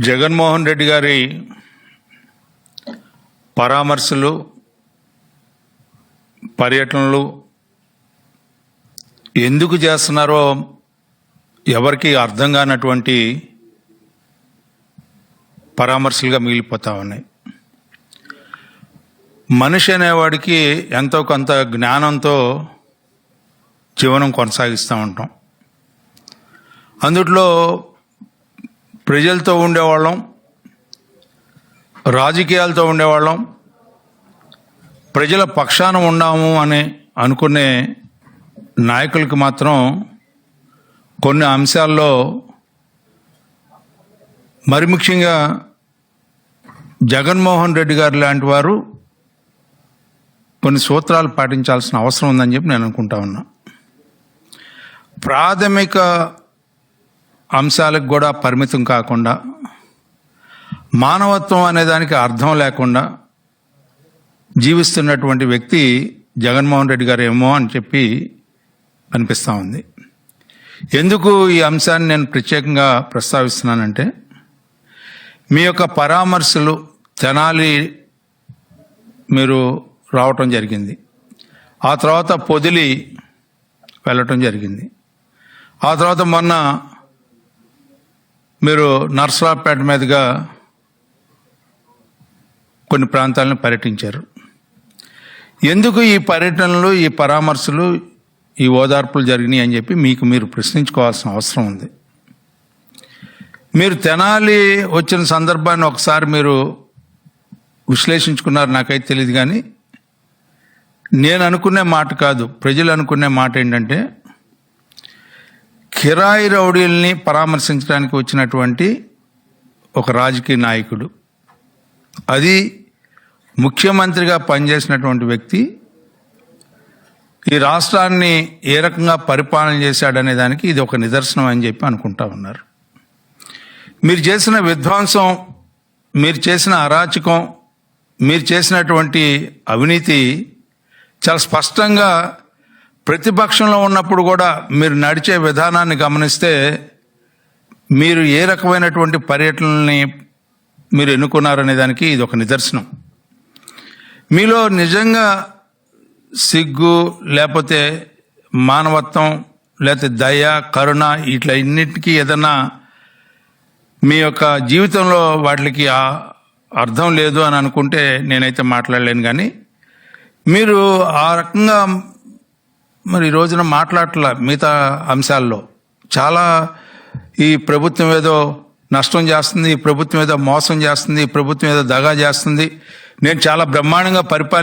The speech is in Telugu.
జగన్మోహన్ రెడ్డి గారి పరామర్శలు పర్యటనలు ఎందుకు చేస్తున్నారో ఎవరికి అర్థం కానటువంటి పరామర్శలుగా మిగిలిపోతా ఉన్నాయి. మనిషి అనేవాడికి ఎంతో కొంత జ్ఞానంతో జీవనం కొనసాగిస్తూ ఉంటాం. అందుట్లో ప్రజలతో ఉండేవాళ్ళం రాజకీయాలతో ఉండేవాళ్ళం ప్రజల పక్షాన ఉన్నాము అని అనుకునే నాయకులకు మాత్రం కొన్ని అంశాల్లో మరి ముఖ్యంగా జగన్మోహన్ రెడ్డి గారు లాంటి వారు కొన్ని సూత్రాలు పాటించాల్సిన అవసరం ఉందని చెప్పి నేను అనుకుంటా ఉన్నా. ప్రాథమిక అంశాలకు కూడా పరిమితం కాకుండా మానవత్వం అనే దానికి అర్థం లేకుండా జీవిస్తున్నటువంటి వ్యక్తి జగన్మోహన్ రెడ్డి గారు ఏమో అని చెప్పి అనిపిస్తూ ఉంది. ఎందుకు ఈ అంశాన్ని నేను ప్రత్యేకంగా ప్రస్తావిస్తున్నానంటే మీ యొక్క పరామర్శలు తెనాలి మీరు రావటం జరిగింది. ఆ తర్వాత పొదిలి వెళ్ళటం జరిగింది. ఆ తర్వాత మొన్న మీరు నర్సరావుపేట మీదుగా కొన్ని ప్రాంతాలను పర్యటించారు. ఎందుకు ఈ పర్యటనలు ఈ పరామర్శలు ఈ ఓదార్పులు జరిగినాయి అని చెప్పి మీకు మీరు ప్రశ్నించుకోవాల్సిన అవసరం ఉంది. మీరు తెనాలి వచ్చిన సందర్భాన్ని ఒకసారి మీరు విశ్లేషించుకున్నారు నాకైతే తెలియదు కానీ నేను అనుకునే మాట కాదు ప్రజలు అనుకునే మాట ఏంటంటే కిరాయి రౌడీల్ని పరామర్శించడానికి వచ్చినటువంటి ఒక రాజకీయ నాయకుడు. అది ముఖ్యమంత్రిగా పనిచేసినటువంటి వ్యక్తి. ఈ రాష్ట్రాన్ని ఏ రకంగా పరిపాలన చేశాడనే దానికి ఇది ఒక నిదర్శనం అని చెప్పి అనుకుంటా ఉన్నారు. మీరు చేసిన విధ్వంసం మీరు చేసిన అరాచకం మీరు చేసినటువంటి అవినీతి చాలా స్పష్టంగా ప్రతిపక్షంలో ఉన్నప్పుడు కూడా మీరు నడిచే విధానాన్ని గమనిస్తే మీరు ఏ రకమైనటువంటి పర్యటనల్ని మీరు ఎన్నుకున్నారనే దానికి ఇది ఒక నిదర్శనం. మీలో నిజంగా సిగ్గు లేకపోతే మానవత్వం లేకపోతే దయ కరుణ ఇట్లా ఇన్నిటికీ ఏదన్నా మీ యొక్క జీవితంలో వాటికి ఆ అర్థం లేదు అని అనుకుంటే నేనైతే మాట్లాడలేను కానీ మీరు ఆ రకంగా మరి ఈ రోజున మాట్లాడటం మిగతా అంశాల్లో. చాలా ఈ ప్రభుత్వం ఏదో నష్టం చేస్తుంది ఈ ప్రభుత్వం ఏదో మోసం చేస్తుంది ఈ ప్రభుత్వం ఏదో దగా చేస్తుంది. నేను చాలా బ్రహ్మాండంగా పరిపాలన